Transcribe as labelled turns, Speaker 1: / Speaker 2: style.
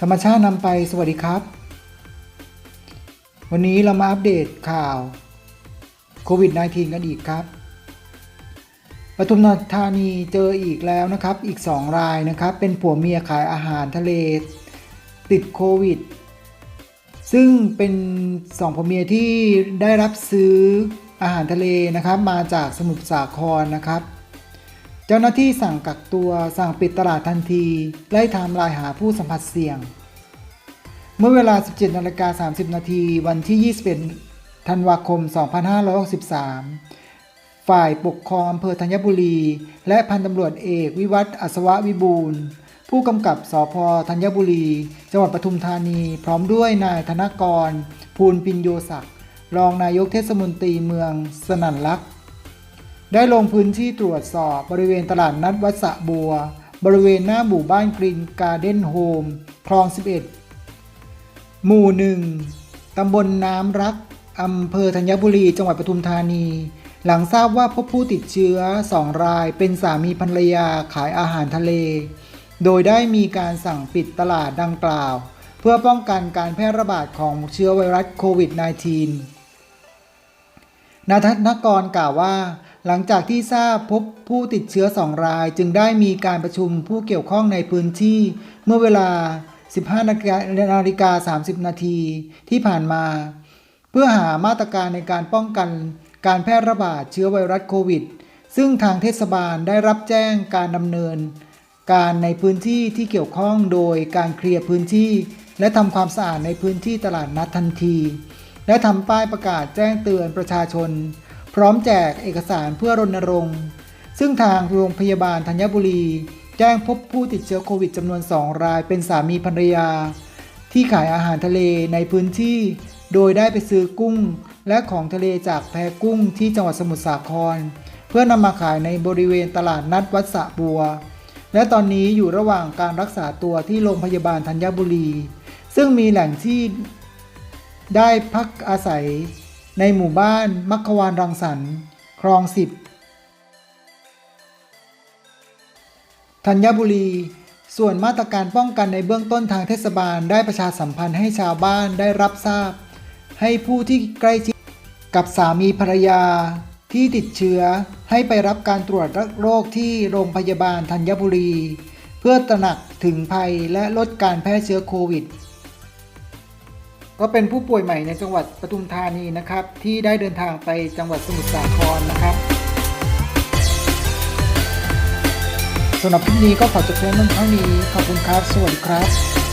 Speaker 1: ธรรมชาตินำไปสวัสดีครับ วันนี้เรามาอัปเดตข่าวโควิด -19 กันอีกครับปทุมธานีเจออีกแล้วนะครับ อีก 2 รายนะครับ เป็นผัวเมียขายอาหารทะเล ติดโควิด ซึ่งเป็นสองผัวเมียที่ได้รับซื้ออาหารทะเลนะครับ มาจากสมุทรสาครนะครับ เจ้าหน้าที่สั่งกักตัวสั่งปิดตลาดทันทีไล่ไทม์ไลน์หาผู้สัมผัสเสี่ยง เมื่อเวลา 17นาฬิกา30 นาทีวันที่ 21 ธันวาคม 2563 ฝ่ายปกครองอำเภอธัญบุรี และพันตำรวจเอกวิวัฒน์อัศวะวิบูลผู้กำกับสพธัญบุรี จังหวัดปทุมธานี พร้อมด้วยนายธนกร ภูลปิญโยศักดิ์รองนายกเทศมนตรีเมืองสนั่นลักษ์ ได้ลงพื้นที่ตรวจสอบบริเวณตลาดนัดวัดสะบัว บริเวณหน้าหมู่บ้านกรีนการ์เด้นโฮมคลอง 11 หมู่หนึ่งตำบลน้ำรัก อำเภอธัญบุรี จังหวัดปทุมธานี หลังทราบว่าพบผู้ติดเชื้อ 2 รายเป็นสามีภรรยาขายอาหารทะเล โดยได้มีการสั่งปิดตลาดดังกล่าว เพื่อป้องกันการแพร่ระบาดของเชื้อไวรัสโควิด -19 นายธนกรกล่าวว่า หลังจากที่ทราบพบผู้ติดเชื้อ 2 ราย จึงได้มีการประชุมผู้เกี่ยวข้องในพื้นที่ เมื่อเวลา 15นาฬิกานาฬิกา30 นาทีที่ผ่านมา เพื่อหามาตรการในการป้องกันการแพร่ระบาดเชื้อไวรัสโควิด ซึ่งทางเทศบาลได้รับแจ้งการดำเนิน การในพื้นที่ที่เกี่ยวข้องโดยการเคลียร์พื้นที่ และทำความสะอาดในพื้นที่ตลาดนัดทันที และทำป้ายประกาศแจ้งเตือนประชาชน พร้อมแจกเอกสารเพื่อรณรงค์ ซึ่งทางโรงพยาบาลธัญบุรี แจ้งพบผู้ติดเชื้อโควิดจำนวน 2 รายเป็นสามีภรรยา ที่ขายอาหารทะเลในพื้นที่ โดยได้ไปซื้อกุ้ง และของทะเลจากแพกุ้งที่จังหวัดสมุทรสาคร เพื่อนำมาขายในบริเวณตลาดนัดวัดสะบัว และตอนนี้อยู่ระหว่างการรักษาตัวที่โรงพยาบาลธัญบุรี ซึ่งมีแหล่งที่ได้พักอาศัย ในหมู่บ้านมัคควานรังสรรค์คลองสิบธัญบุรี ส่วนมาตรการป้องกันในเบื้องต้นทางเทศบาลได้ประชาสัมพันธ์ให้ชาวบ้านได้รับทราบ ให้ผู้ที่ใกล้ชิดกับสามีภรรยาที่ติดเชื้อให้ไปรับการตรวจโรคที่โรงพยาบาลธัญบุรี เพื่อตระหนักถึงภัยและลดการแพร่เชื้อโควิด ก็เป็นผู้ป่วยใหม่ในจังหวัดปทุมธานีนะครับ ที่ได้เดินทางไปจังหวัดสมุทรสาครนะครับสำหรับคลิปนี้ก็ขอจบเพียงเท่านี้ขอบคุณครับ สวัสดีครับ